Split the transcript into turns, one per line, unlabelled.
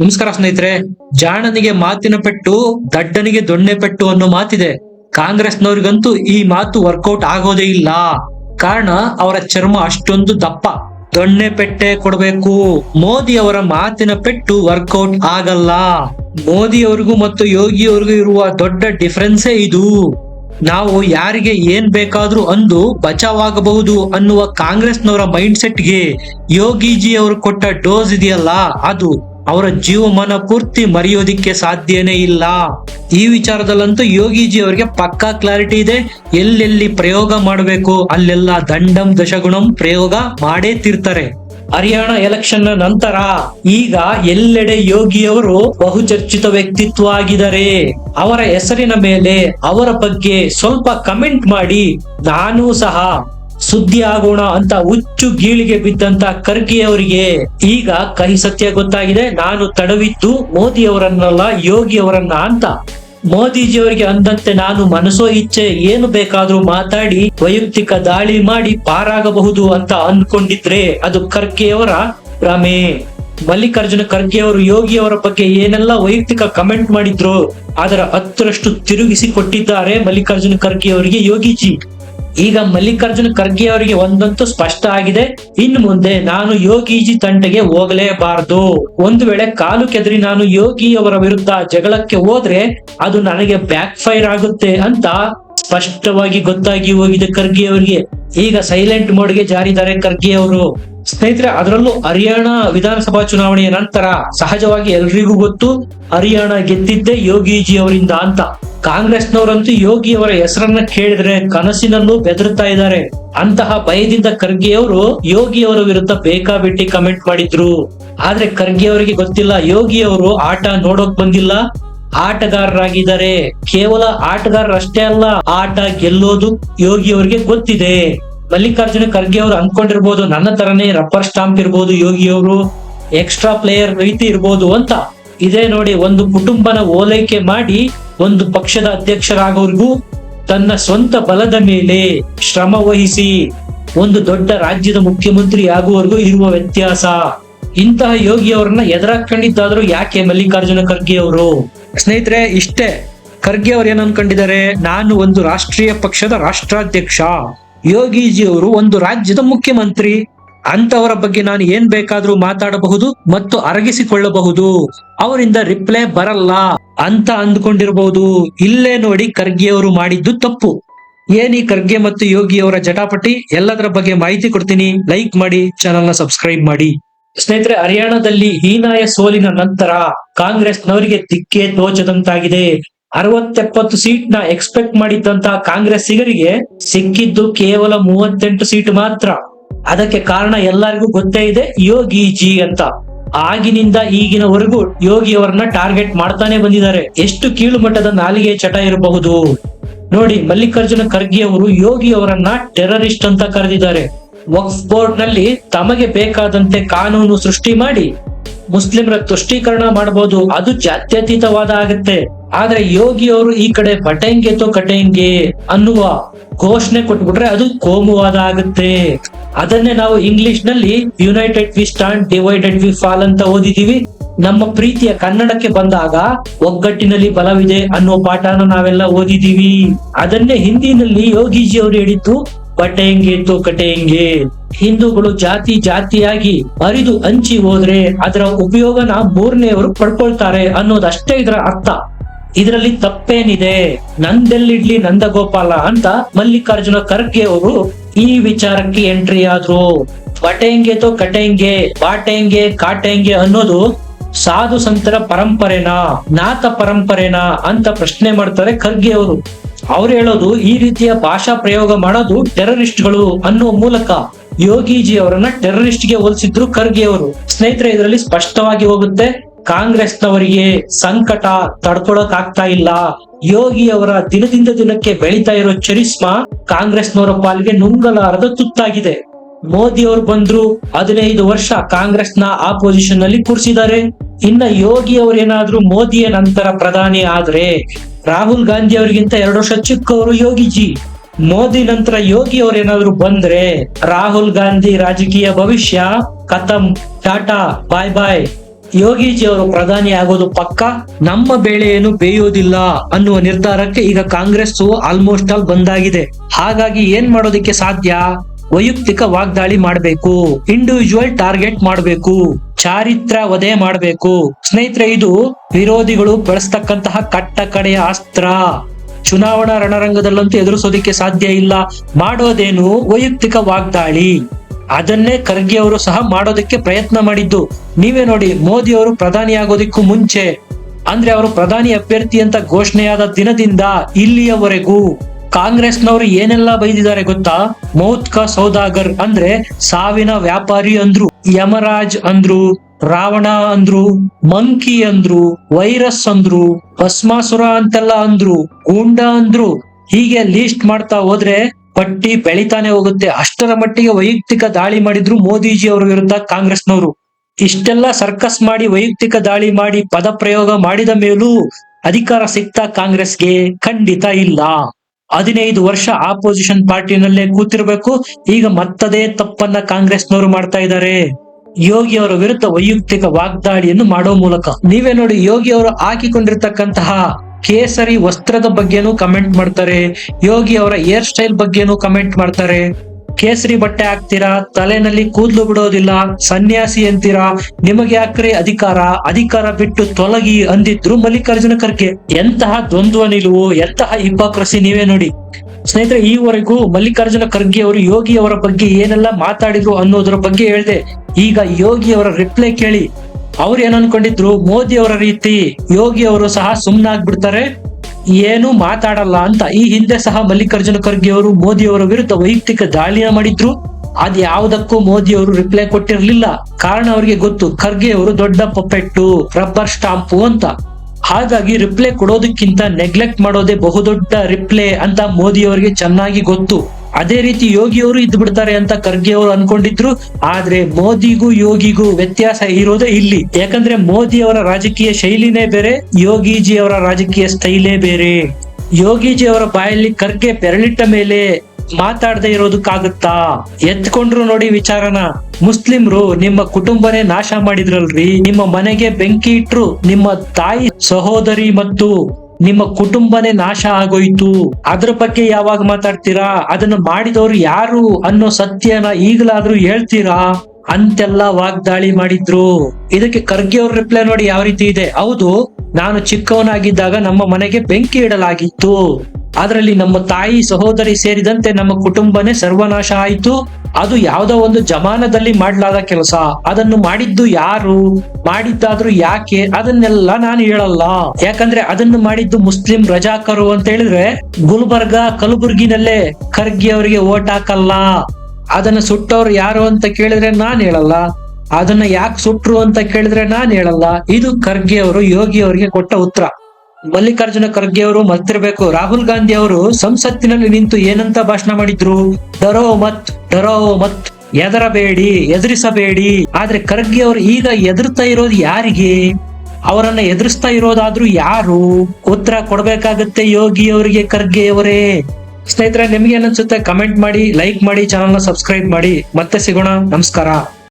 ನಮಸ್ಕಾರ ಸ್ನೇಹಿತರೆ, ಜಾಣನಿಗೆ ಮಾತಿನ ಪೆಟ್ಟು, ದಡ್ಡನಿಗೆ ದೊಣ್ಣೆ ಪೆಟ್ಟು ಅನ್ನೋ ಮಾತಿದೆ. ಕಾಂಗ್ರೆಸ್ನವ್ರಿಗಂತೂ ಈ ಮಾತು ವರ್ಕೌಟ್ ಆಗೋದೇ ಇಲ್ಲ. ಕಾರಣ, ಅವರ ಚರ್ಮ ಅಷ್ಟೊಂದು ದಪ್ಪ. ದೊಣ್ಣೆ ಪೆಟ್ಟೆ ಕೊಡಬೇಕು. ಮೋದಿ ಅವರ ಮಾತಿನ ಪೆಟ್ಟು ವರ್ಕೌಟ್ ಆಗಲ್ಲ. ಮೋದಿ ಅವ್ರಿಗೂ ಮತ್ತು ಯೋಗಿ ಅವ್ರಿಗೂ ಇರುವ ದೊಡ್ಡ ಡಿಫರೆನ್ಸೇ ಇದು. ನಾವು ಯಾರಿಗೆ ಏನ್ ಬೇಕಾದ್ರೂ ಅಂದು ಬಚಾವಾಗಬಹುದು ಅನ್ನುವ ಕಾಂಗ್ರೆಸ್ನವರ ಮೈಂಡ್ ಸೆಟ್ಗೆ ಯೋಗಿಜಿ ಅವರು ಕೊಟ್ಟ ಡೋಸ್ ಇದೆಯಲ್ಲ, ಅದು ಅವರ ಜೀವಮಾನ ಪೂರ್ತಿ ಮರೆಯೋದಿಕ್ಕೆ ಸಾಧ್ಯನೇ ಇಲ್ಲ. ಈ ವಿಚಾರದಲ್ಲಂತೂ ಯೋಗಿಜಿ ಅವರಿಗೆ ಪಕ್ಕಾ ಕ್ಲಾರಿಟಿ ಇದೆ. ಎಲ್ಲೆಲ್ಲಿ ಪ್ರಯೋಗ ಮಾಡಬೇಕು, ಅಲ್ಲೆಲ್ಲ ದಂಡಂ ದಶಗುಣಂ ಪ್ರಯೋಗ ಮಾಡೇ ತೀರ್ತಾರೆ. ಹರಿಯಾಣ ಎಲೆಕ್ಷನ್ ನಂತರ ಈಗ ಎಲ್ಲೆಡೆ ಯೋಗಿಯವರು ಬಹುಚರ್ಚಿತ ವ್ಯಕ್ತಿತ್ವ ಆಗಿದ್ದಾರೆ. ಅವರ ಹೆಸರಿನ ಮೇಲೆ ಅವರ ಬಗ್ಗೆ ಸ್ವಲ್ಪ ಕಮೆಂಟ್ ಮಾಡಿ, ನಾನು ಸಹ ಸುದ್ದಿ ಆಗೋಣ ಅಂತ ಹುಚ್ಚು ಗೀಳಿಗೆ ಬಿದ್ದಂತ ಖರ್ಗೆ ಅವರಿಗೆ ಈಗ ಕಹಿ ಸತ್ಯ ಗೊತ್ತಾಗಿದೆ. ನಾನು ತಡವಿದ್ದು ಮೋದಿ ಅವರನ್ನಲ್ಲ, ಯೋಗಿ ಅವರನ್ನ ಅಂತ. ಮೋದಿಜಿ ಅವರಿಗೆ ಅಂದಂತೆ ನಾನು ಮನಸೋ ಇಚ್ಛೆ ಏನು ಬೇಕಾದ್ರೂ ಮಾತಾಡಿ, ವೈಯಕ್ತಿಕ ದಾಳಿ ಮಾಡಿ ಪಾರಾಗಬಹುದು ಅಂತ ಅನ್ಕೊಂಡಿದ್ರೆ ಅದು ಖರ್ಗೆ ಅವರ ಭ್ರಮೆ. ಮಲ್ಲಿಕಾರ್ಜುನ ಖರ್ಗೆ ಅವರು ಯೋಗಿ ಅವರ ಬಗ್ಗೆ ಏನೆಲ್ಲ ವೈಯಕ್ತಿಕ ಕಮೆಂಟ್ ಮಾಡಿದ್ರು, ಅದರ ಹತ್ತರಷ್ಟು ತಿರುಗಿಸಿ ಕೊಟ್ಟಿದ್ದಾರೆ ಮಲ್ಲಿಕಾರ್ಜುನ ಖರ್ಗೆ ಅವರಿಗೆ ಯೋಗಿಜಿ. ಈಗ ಮಲ್ಲಿಕಾರ್ಜುನ ಖರ್ಗೆ ಅವರಿಗೆ ಒಂದಂತೂ ಸ್ಪಷ್ಟ ಆಗಿದೆ. ಇನ್ನು ಮುಂದೆ ನಾನು ಯೋಗೀಜಿ ತಂಟೆಗೆ ಹೋಗಲೇಬಾರದು. ಒಂದು ವೇಳೆ ಕಾಲು ಕೆದರಿ ನಾನು ಯೋಗಿ ಅವರ ವಿರುದ್ಧ ಜಗಳಕ್ಕೆ ಹೋದ್ರೆ ಅದು ನನಗೆ ಬ್ಯಾಕ್ ಫೈರ್ ಆಗುತ್ತೆ ಅಂತ ಸ್ಪಷ್ಟವಾಗಿ ಗೊತ್ತಾಗಿ ಹೋಗಿದೆ ಖರ್ಗೆ ಅವರಿಗೆ. ಈಗ ಸೈಲೆಂಟ್ ಮೋಡ್ಗೆ ಜಾರಿದ್ದಾರೆ ಖರ್ಗೆ ಅವರು. ಸ್ನೇಹಿತರೆ, ಅದರಲ್ಲೂ ಹರಿಯಾಣ ವಿಧಾನಸಭಾ ಚುನಾವಣೆಯ ನಂತರ ಸಹಜವಾಗಿ ಎಲ್ರಿಗೂ ಗೊತ್ತು, ಹರಿಯಾಣ ಗೆದ್ದಿದ್ದೆ ಯೋಗಿಜಿ ಅವರಿಂದ ಅಂತ. ಕಾಂಗ್ರೆಸ್ನವರಂತೂ ಯೋಗಿ ಅವರ ಹೆಸರನ್ನ ಕೇಳಿದ್ರೆ ಕನಸಿನಲ್ಲೂ ಬೆದರುತ್ತಾ ಇದ್ದಾರೆ. ಅಂತಹ ಭಯದಿಂದ ಖರ್ಗೆ ಅವರು ಯೋಗಿ ಅವರ ವಿರುದ್ಧ ಬೇಕಾಬಿಟ್ಟಿ ಕಮೆಂಟ್ ಮಾಡಿದ್ರು. ಆದ್ರೆ ಖರ್ಗೆ ಅವರಿಗೆ ಗೊತ್ತಿಲ್ಲ ಯೋಗಿ ಅವರು ಆಟ ನೋಡೋಕ್ ಬಂದಿಲ್ಲ. ಆಟಗಾರರಾಗಿದ್ದಾರೆ. ಕೇವಲ ಆಟಗಾರರಷ್ಟೇ ಅಲ್ಲ, ಆಟ ಗೆಲ್ಲೋದು ಯೋಗಿ ಅವರಿಗೆ ಗೊತ್ತಿದೆ. ಮಲ್ಲಿಕಾರ್ಜುನ ಖರ್ಗೆ ಅವರು ಅನ್ಕೊಂಡಿರ್ಬೋದು ನನ್ನ ತರನೇ ರಬ್ಬರ್ ಸ್ಟಾಂಪ್ ಇರ್ಬೋದು, ಯೋಗಿ ಅವರು ಎಕ್ಸ್ಟ್ರಾ ಪ್ಲೇಯರ್ ರೀತಿ ಇರ್ಬೋದು ಅಂತ ಇದೇ ನೋಡಿ ಒಂದು ಕುಟುಂಬನ ಓಲೈಕೆ ಮಾಡಿ ಒಂದು ಪಕ್ಷದ ಅಧ್ಯಕ್ಷರಾಗೋರ್ಗೂ ತನ್ನ ಸ್ವಂತ ಬಲದ ಮೇಲೆ ಶ್ರಮ ವಹಿಸಿ ಒಂದು ದೊಡ್ಡ ರಾಜ್ಯದ ಮುಖ್ಯಮಂತ್ರಿ ಆಗುವವರೆಗೂ ಇರುವ ವ್ಯತ್ಯಾಸ. ಇಂತಹ ಯೋಗಿ ಅವರನ್ನ ಎದುರಾಕೊಂಡಿದ್ದಾದ್ರೂ ಯಾಕೆ ಮಲ್ಲಿಕಾರ್ಜುನ ಖರ್ಗೆ ಅವರು? ಸ್ನೇಹಿತರೆ, ಇಷ್ಟೇ. ಖರ್ಗೆ ಅವ್ರು ಏನ್ ಅನ್ಕೊಂಡಿದ್ದಾರೆ? ನಾನು ಒಂದು ರಾಷ್ಟ್ರೀಯ ಪಕ್ಷದ ರಾಷ್ಟ್ರಾಧ್ಯಕ್ಷ. ಯೋಗಿಜಿ ಅವರು ಒಂದು ರಾಜ್ಯದ ಮುಖ್ಯಮಂತ್ರಿ ಅಂತವರ ಬಗ್ಗೆ ನಾನು ಏನ್ ಬೇಕಾದ್ರೂ ಮಾತಾಡಬಹುದು ಮತ್ತು ಅರಗಿಸಿಕೊಳ್ಳಬಹುದು. ಅವರಿಂದ ರಿಪ್ಲೈ ಬರಲ್ಲ ಅಂತ ಅಂದ್ಕೊಂಡಿರಬಹುದು ಇಲ್ಲೇ ನೋಡಿ ಖರ್ಗೆ ಅವರು ಮಾಡಿದ್ದು ತಪ್ಪು. ಏನಿ ಖರ್ಗೆ ಮತ್ತು ಯೋಗಿ ಅವರ ಜಟಾಪಟಿ? ಎಲ್ಲದರ ಬಗ್ಗೆ ಮಾಹಿತಿ ಕೊಡ್ತೀನಿ. ಲೈಕ್ ಮಾಡಿ ಚಾನಲ್ನ ಸಬ್ಸ್ಕ್ರೈಬ್ ಮಾಡಿ. ಸ್ನೇಹಿತರೆ, ಹರಿಯಾಣದಲ್ಲಿ ಹೀನಾಯ ಸೋಲಿನ ನಂತರ ಕಾಂಗ್ರೆಸ್ನವರಿಗೆ ದಿಕ್ಕೇ ತೋಚದಂತಾಗಿದೆ. ಅರವತ್ತೆಪ್ಪತ್ತು ಸೀಟ್ನ ಎಕ್ಸ್ಪೆಕ್ಟ್ ಮಾಡಿದ್ದಂತಹ ಕಾಂಗ್ರೆಸ್ಸಿಗರಿಗೆ ಸಿಕ್ಕಿದ್ದು ಕೇವಲ ಮೂವತ್ತೆಂಟು ಸೀಟ್ ಮಾತ್ರ. ಅದಕ್ಕೆ ಕಾರಣ ಎಲ್ಲರಿಗೂ ಗೊತ್ತೇ ಇದೆ, ಯೋಗಿ ಜಿ ಅಂತ. ಆಗಿನಿಂದ ಈಗಿನವರೆಗೂ ಯೋಗಿ ಅವರನ್ನ ಟಾರ್ಗೆಟ್ ಮಾಡ್ತಾನೆ ಬಂದಿದ್ದಾರೆ. ಎಷ್ಟು ಕೀಳು ಮಟ್ಟದ ನಾಲಿಗೆ ಚಟ ಇರಬಹುದು. ನೋಡಿ, ಮಲ್ಲಿಕಾರ್ಜುನ ಖರ್ಗೆ ಅವರು ಯೋಗಿ ಅವರನ್ನ ಟೆರರಿಸ್ಟ್ ಅಂತ ಕರೆದಿದ್ದಾರೆ. ವಕ್ಫ್ ಬೋರ್ಡ್ನಲ್ಲಿ ತಮಗೆ ಬೇಕಾದಂತೆ ಕಾನೂನು ಸೃಷ್ಟಿ ಮಾಡಿ, ಮುಸ್ಲಿಮರ ತುಷ್ಟೀಕರಣ ಮಾಡಬಹುದು. ಅದು ಜಾತ್ಯತೀತವಾದ ಆಗುತ್ತೆ. ಆದ್ರೆ ಯೋಗಿ ಅವರು ಈ ಕಡೆ ಬಟೆಂಗೆ ತೋ ಕಟೆಂಗೆ ಅನ್ನುವ ಘೋಷಣೆ ಕೊಟ್ಬಿಟ್ರೆ ಅದು ಕೋಮುವಾದ ಆಗುತ್ತೆ. ಅದನ್ನೇ ನಾವು ಇಂಗ್ಲಿಷ್ನಲ್ಲಿ united we stand divided we fall ಅಂತ ಓದಿದೀವಿ. ನಮ್ಮ ಪ್ರೀತಿಯ ಕನ್ನಡಕ್ಕೆ ಬಂದಾಗ ಒಗ್ಗಟ್ಟಿನಲ್ಲಿ ಬಲವಿದೆ ಅನ್ನೋ ಪಾಠನ ನಾವೆಲ್ಲ ಓದಿದೀವಿ. ಅದನ್ನೇ ಹಿಂದಿನಲ್ಲಿ ಯೋಗಿಜಿ ಅವರು ಹೇಳಿದ್ದು ಬಟೆಂಗೆ ತೋ ಕಟೆಂಗೆ. ಹಿಂದೂಗಳು ಜಾತಿ ಜಾತಿಯಾಗಿ ಅರಿದು ಹಂಚಿ ಹೋದ್ರೆ ಅದರ ಉಪಯೋಗನ ಮೂರನೆಯವರು ಪಡ್ಕೊಳ್ತಾರೆ ಅನ್ನೋದಷ್ಟೇ ಇದರ ಅರ್ಥ. ಇದರಲ್ಲಿ ತಪ್ಪೇನಿದೆ? ನಂದೆಲ್ಲಿಡ್ಲಿ ನಂದಗೋಪಾಲ ಅಂತ ಮಲ್ಲಿಕಾರ್ಜುನ ಖರ್ಗೆ ಅವರು ಈ ವಿಚಾರಕ್ಕೆ ಎಂಟ್ರಿ ಆದ್ರು. ಬಟೆಂಗೆ ತೋ ಕಟೆಂಗೆ, ಬಾಟೆಂಗೆ, ಕಾಟೆಂಗೆ ಅನ್ನೋದು ಸಾಧು ಸಂತರ ಪರಂಪರೆನಾ, ನಾಥ ಪರಂಪರೆನಾ ಅಂತ ಪ್ರಶ್ನೆ ಮಾಡ್ತಾರೆ ಖರ್ಗೆ ಅವರು. ಅವ್ರು ಹೇಳೋದು ಈ ರೀತಿಯ ಭಾಷಾ ಪ್ರಯೋಗ ಮಾಡೋದು ಟೆರರಿಸ್ಟ್ಗಳು ಅನ್ನೋ ಮೂಲಕ. ಯೋಗಿಜಿ ಅವರನ್ನ ಟೆರರಿಸ್ಟ್ಗೆ ಹೋಲಿಸಿದ್ರು ಖರ್ಗೆ ಅವರು. ಸ್ನೇಹಿತರೆ, ಇದರಲ್ಲಿ ಸ್ಪಷ್ಟವಾಗಿ ಹೋಗುತ್ತೆ. ಕಾಂಗ್ರೆಸ್ನವರಿಗೆ ಸಂಕಟ ತಡ್ಕೊಳಕ್ ಆಗ್ತಾ ಇಲ್ಲ. ಯೋಗಿ ಅವರ ದಿನದಿಂದ ದಿನಕ್ಕೆ ಬೆಳೀತಾ ಇರೋ ಚರಿಸ್ಮಾ ಕಾಂಗ್ರೆಸ್ನವರ ಪಾಲಿಗೆ ನುಂಗಲಾರದ ತುತ್ತಾಗಿದೆ. ಮೋದಿ ಅವರು ಬಂದ್ರು ಹದಿನೈದು ವರ್ಷ ಕಾಂಗ್ರೆಸ್ನ ಆಪೋಸಿಷನ್ನಲ್ಲಿ ಕೂರಿಸಿದ್ದಾರೆ. ಇನ್ನ ಯೋಗಿ ಅವರು ಏನಾದ್ರೂ ಮೋದಿಯ ನಂತರ ಪ್ರಧಾನಿ ಆದ್ರೆ ರಾಹುಲ್ ಗಾಂಧಿ ಅವರಿಗಿಂತ ಎರಡು ವರ್ಷ ಚಿಕ್ಕವರು ಯೋಗಿಜಿ. ಮೋದಿ ನಂತರ ಯೋಗಿ ಅವರೇನಾದ್ರು ಬಂದ್ರೆ ರಾಹುಲ್ ಗಾಂಧಿ ರಾಜಕೀಯ ಭವಿಷ್ಯ ಕತಂ, ಟಾಟಾ, ಬಾಯ್ ಬಾಯ್. ಯೋಗೀಜಿ ಅವರು ಪ್ರಧಾನಿ ಆಗೋದು ಪಕ್ಕ, ನಮ್ಮ ಬೆಳೆ ಏನು ಬೇಯೋದಿಲ್ಲ ಅನ್ನುವ ನಿರ್ಧಾರಕ್ಕೆ ಈಗ ಕಾಂಗ್ರೆಸ್ ಆಲ್ಮೋಸ್ಟ್ ಆಲ್ ಬಂದಾಗಿದೆ. ಹಾಗಾಗಿ ಏನ್ ಮಾಡೋದಕ್ಕೆ ಸಾಧ್ಯ? ವೈಯಕ್ತಿಕ ವಾಗ್ದಾಳಿ ಮಾಡಬೇಕು ಇಂಡಿವಿಜುವಲ್ ಟಾರ್ಗೆಟ್ ಮಾಡಬೇಕು, ಚಾರಿತ್ರ ವಧೆ ಮಾಡಬೇಕು. ಸ್ನೇಹಿತರೆ, ಇದು ವಿರೋಧಿಗಳು ಬಳಸ್ತಕ್ಕಂತಹ ಕಟ್ಟ ಕಡೆಯ ಅಸ್ತ್ರ. ಚುನಾವಣಾ ರಣರಂಗದಲ್ಲಂತೂ ಎದುರಿಸೋದಿಕ್ಕೆ ಸಾಧ್ಯ ಇಲ್ಲ. ಮಾಡೋದೇನು? ವೈಯಕ್ತಿಕ ವಾಗ್ದಾಳಿ. ಅದನ್ನೇ ಖರ್ಗೆ ಅವರು ಸಹ ಮಾಡೋದಕ್ಕೆ ಪ್ರಯತ್ನ ಮಾಡಿದ್ದು. ನೀವೇ ನೋಡಿ, ಮೋದಿ ಅವರು ಪ್ರಧಾನಿ ಆಗೋದಕ್ಕೂ ಮುಂಚೆ. ಅಂದ್ರೆ ಅವರು ಪ್ರಧಾನಿ ಅಭ್ಯರ್ಥಿ ಅಂತ ಘೋಷಣೆಯಾದ ದಿನದಿಂದ ಇಲ್ಲಿಯವರೆಗೂ. ಕಾಂಗ್ರೆಸ್ನವರು ಏನೆಲ್ಲ ಬೈದಿದ್ದಾರೆ ಗೊತ್ತಾ? ಮೌತ್ ಕಾ ಸೌದಾಗರ್ ಅಂದ್ರೆ ಸಾವಿನ ವ್ಯಾಪಾರಿ ಅಂದ್ರು, ಯಮರಾಜ್ ಅಂದ್ರು, ರಾವಣ ಅಂದ್ರು, ಮಂಕಿ ಅಂದ್ರು, ವೈರಸ್ ಅಂದ್ರು, ಭಸ್ಮಾಸುರ ಅಂತೆಲ್ಲ ಅಂದ್ರು, ಗೂಂಡ ಅಂದ್ರು. ಹೀಗೆ ಲೀಸ್ಟ್ ಮಾಡ್ತಾ ಹೋದ್ರೆ ಪಟ್ಟಿ ಬೆಳಿತಾನೆ ಹೋಗುತ್ತೆ. ಅಷ್ಟರ ಮಟ್ಟಿಗೆ ವೈಯಕ್ತಿಕ ದಾಳಿ ಮಾಡಿದ್ರು ಮೋದಿಜಿ ಅವರ ವಿರುದ್ಧ ಕಾಂಗ್ರೆಸ್ನವರು. ಇಷ್ಟೆಲ್ಲ ಸರ್ಕಸ್ ಮಾಡಿ ವೈಯಕ್ತಿಕ ದಾಳಿ ಮಾಡಿ ಪದ ಪ್ರಯೋಗ ಮಾಡಿದ ಮೇಲೂ ಅಧಿಕಾರ ಸಿಗ್ತಾ ಕಾಂಗ್ರೆಸ್ಗೆ ಖಂಡಿತ ಇಲ್ಲ. ಹದಿನೈದು ವರ್ಷ ಆಪೋಸಿಷನ್ ಪಾರ್ಟಿನಲ್ಲೇ ಕೂತಿರ್ಬೇಕು. ಈಗ ಮತ್ತದೇ ತಪ್ಪನ್ನ ಕಾಂಗ್ರೆಸ್ನವರು ಮಾಡ್ತಾ ಇದ್ದಾರೆ. ಯೋಗಿ ಅವರ ವಿರುದ್ಧ ವೈಯಕ್ತಿಕ ವಾಗ್ದಾಳಿಯನ್ನು ಮಾಡೋ ಮೂಲಕ. ನೀವೇ ನೋಡಿ ಯೋಗಿ ಅವರು ಹಾಕಿಕೊಂಡಿರ್ತಕ್ಕಂತಹ ಕೇಸರಿ ವಸ್ತ್ರದ ಬಗ್ಗೆನೂ ಕಮೆಂಟ್ ಮಾಡ್ತಾರೆ, ಯೋಗಿ ಅವರ ಹೇರ್ ಸ್ಟೈಲ್ ಬಗ್ಗೆನೂ ಕಮೆಂಟ್ ಮಾಡ್ತಾರೆ. ಕೇಸರಿ ಬಟ್ಟೆ ಹಾಕ್ತೀರಾ, ತಲೆನಲ್ಲಿ ಕೂದಲು ಬಿಡೋದಿಲ್ಲ, ಸನ್ಯಾಸಿ ಅಂತೀರಾ, ನಿಮಗೆ ಯಾಕ್ರೆ ಅಧಿಕಾರ ಅಧಿಕಾರ ಬಿಟ್ಟು ತೊಲಗಿ ಅಂದಿದ್ರು ಮಲ್ಲಿಕಾರ್ಜುನ ಖರ್ಗೆ. ಎಂತಹ ದ್ವಂದ್ವ ನಿಲುವು, ಎಂತಹ ಹಿಪಾಕ್ರಸಿ ನೀವೇ ನೋಡಿ. ಸ್ನೇಹಿತರೆ, ಈವರೆಗೂ ಮಲ್ಲಿಕಾರ್ಜುನ ಖರ್ಗೆ ಅವರು ಯೋಗಿ ಅವರ ಬಗ್ಗೆ ಏನೆಲ್ಲ ಮಾತಾಡಿದ್ರು ಅನ್ನೋದ್ರ ಬಗ್ಗೆ ಹೇಳಿದೆ, ಈಗ ಯೋಗಿ ಅವರ ರಿಪ್ಲೈ ಕೇಳಿ. ಅವ್ರು ಏನ್ ಅನ್ಕೊಂಡಿದ್ರು? ಮೋದಿ ಅವರ ರೀತಿ ಯೋಗಿ ಅವರು ಸಹ ಸುಮ್ನಾಗ್ಬಿಡ್ತಾರೆ. ಏನು ಮಾತಾಡಲ್ಲ ಅಂತ. ಈ ಹಿಂದೆ ಸಹ ಮಲ್ಲಿಕಾರ್ಜುನ ಖರ್ಗೆ ಅವರು ಮೋದಿ ಅವರ ವಿರುದ್ಧ ವೈಯಕ್ತಿಕ ದಾಳಿಯ ಮಾಡಿದ್ರು. ಅದ್ ಯಾವುದಕ್ಕೂ ಮೋದಿ ಅವರು ರಿಪ್ಲೈ ಕೊಟ್ಟಿರ್ಲಿಲ್ಲ. ಕಾರಣ ಅವರಿಗೆ ಗೊತ್ತು. ಖರ್ಗೆ ಅವರು ದೊಡ್ಡ ಪಪ್ಪೆಟ್ಟು ರಬ್ಬರ್ ಸ್ಟಾಂಪು ಅಂತ. ಹಾಗಾಗಿ ರಿಪ್ಲೈ ಕೊಡೋದಕ್ಕಿಂತ ನೆಗ್ಲೆಕ್ಟ್ ಮಾಡೋದೇ ಬಹುದೊಡ್ಡ ರಿಪ್ಲೈ ಅಂತ ಮೋದಿ ಅವರಿಗೆ ಚೆನ್ನಾಗಿ ಗೊತ್ತು. ಅದೇ ರೀತಿ ಯೋಗಿಯವರು ಇದ್ದು ಬಿಡ್ತಾರೆ ಅಂತ ಖರ್ಗೆ ಅವರು ಅನ್ಕೊಂಡಿದ್ರು. ಆದ್ರೆ ಮೋದಿಗೂ ಯೋಗಿಗೂ ವ್ಯತ್ಯಾಸ ಇರೋದೇ ಇಲ್ಲಿ. ಯಾಕಂದ್ರೆ ಮೋದಿ ಅವರ ರಾಜಕೀಯ ಶೈಲಿನೇ ಬೇರೆ, ಯೋಗಿಜಿ ಅವರ ರಾಜಕೀಯ ಸ್ಟೈಲೇ ಬೇರೆ. ಯೋಗಿಜಿ ಅವರ ಬಾಯಲ್ಲಿ ಖರ್ಗೆ ಬೆರಳಿಟ್ಟ ಮೇಲೆ ಮಾತಾಡದೆ ಇರೋದಕ್ಕಾಗುತ್ತಾ? ಎತ್ಕೊಂಡ್ರು ನೋಡಿ ವಿಚಾರನ. ಮುಸ್ಲಿಮ್ರು ನಿಮ್ಮ ಕುಟುಂಬನೇ ನಾಶ ಮಾಡಿದ್ರಲ್ರಿ. ನಿಮ್ಮ ಮನೆಗೆ ಬೆಂಕಿ ಇಟ್ರು ನಿಮ್ಮ ತಾಯಿ, ಸಹೋದರಿ ಮತ್ತು ನಿಮ್ಮ ಕುಟುಂಬನೇ ನಾಶ ಆಗೋಯ್ತು. ಅದ್ರ ಬಗ್ಗೆ ಯಾವಾಗ ಮಾತಾಡ್ತೀರಾ? ಅದನ್ನ ಮಾಡಿದವರು ಯಾರು ಅನ್ನೋ ಸತ್ಯನ ಈಗಲಾದ್ರೂ ಹೇಳ್ತೀರಾ? ಅಂತೆಲ್ಲ ವಾಗ್ದಾಳಿ ಮಾಡಿದ್ರು. ಇದಕ್ಕೆ ಖರ್ಗೆ ಅವ್ರ ರಿಪ್ಲೈ ನೋಡಿ ಯಾವ ರೀತಿ ಇದೆ? ಹೌದು, ನಾನು ಚಿಕ್ಕವನಾಗಿದ್ದಾಗ ನಮ್ಮ ಮನೆಗೆ ಬೆಂಕಿ ಇಡಲಾಗಿತ್ತು. ಅದರಲ್ಲಿ ನಮ್ಮ ತಾಯಿ ಸಹೋದರಿ ಸೇರಿದಂತೆ ನಮ್ಮ ಕುಟುಂಬನೇ ಸರ್ವನಾಶ ಆಯಿತು. ಅದು ಯಾವುದೋ ಒಂದು ಜಮಾನದಲ್ಲಿ ಮಾಡಲಾದ ಕೆಲಸ. ಅದನ್ನು ಮಾಡಿದ್ದು ಯಾರು? ಮಾಡಿದ್ದಾದ್ರೂ ಯಾಕೆ? ಅದನ್ನೆಲ್ಲ ನಾನು ಹೇಳಲ್ಲ. ಯಾಕಂದ್ರೆ ಅದನ್ನು ಮಾಡಿದ್ದು ಮುಸ್ಲಿಂ ರಜಾಕರು ಅಂತ ಹೇಳಿದ್ರೆ ಗುಲ್ಬರ್ಗ ಕಲಬುರ್ಗಿನಲ್ಲೇ ಖರ್ಗೆ ಅವರಿಗೆ ಓಟ್ ಹಾಕಲ್ಲ. ಅದನ್ನ ಸುಟ್ಟವ್ರು ಯಾರು ಅಂತ ಕೇಳಿದ್ರೆ ನಾನ್ ಹೇಳಲ್ಲ. ಅದನ್ನ ಯಾಕೆ ಸುಟ್ರು ಅಂತ ಕೇಳಿದ್ರೆ ನಾನ್ ಹೇಳಲ್ಲ. ಇದು ಖರ್ಗೆ ಅವರು, ಯೋಗಿ ಅವರಿಗೆ ಕೊಟ್ಟ ಉತ್ತರ. ಮಲ್ಲಿಕಾರ್ಜುನ ಖರ್ಗೆ ಅವರು ಮರ್ತಿರ್ಬೇಕು ರಾಹುಲ್ ಗಾಂಧಿ ಅವರು ಸಂಸತ್ತಿನಲ್ಲಿ ನಿಂತು ಏನಂತ ಭಾಷಣ ಮಾಡಿದ್ರು? ಡರೋ ಮತ್ ಡರೋ ಮತ್, ಎದರಬೇಡಿ, ಎದುರಿಸಬೇಡಿ. ಆದ್ರೆ ಖರ್ಗೆ ಅವರು ಈಗ ಎದುರ್ತಾ ಇರೋದು ಯಾರಿಗೆ? ಅವರನ್ನ ಎದುರಿಸ್ತಾ ಇರೋದಾದ್ರೂ ಯಾರು? ಉತ್ತರ ಕೊಡ್ಬೇಕಾಗತ್ತೆ ಯೋಗಿ ಅವರಿಗೆ ಖರ್ಗೆ ಅವರೇ. ಸ್ನೇಹಿತರೆ, ನಿಮ್ಗೆ ಏನನ್ಸುತ್ತೆ ಕಮೆಂಟ್ ಮಾಡಿ ಲೈಕ್ ಮಾಡಿ ಚಾನಲ್ನ ಸಬ್ಸ್ಕ್ರೈಬ್ ಮಾಡಿ. ಮತ್ತೆ ಸಿಗೋಣ. ನಮಸ್ಕಾರ.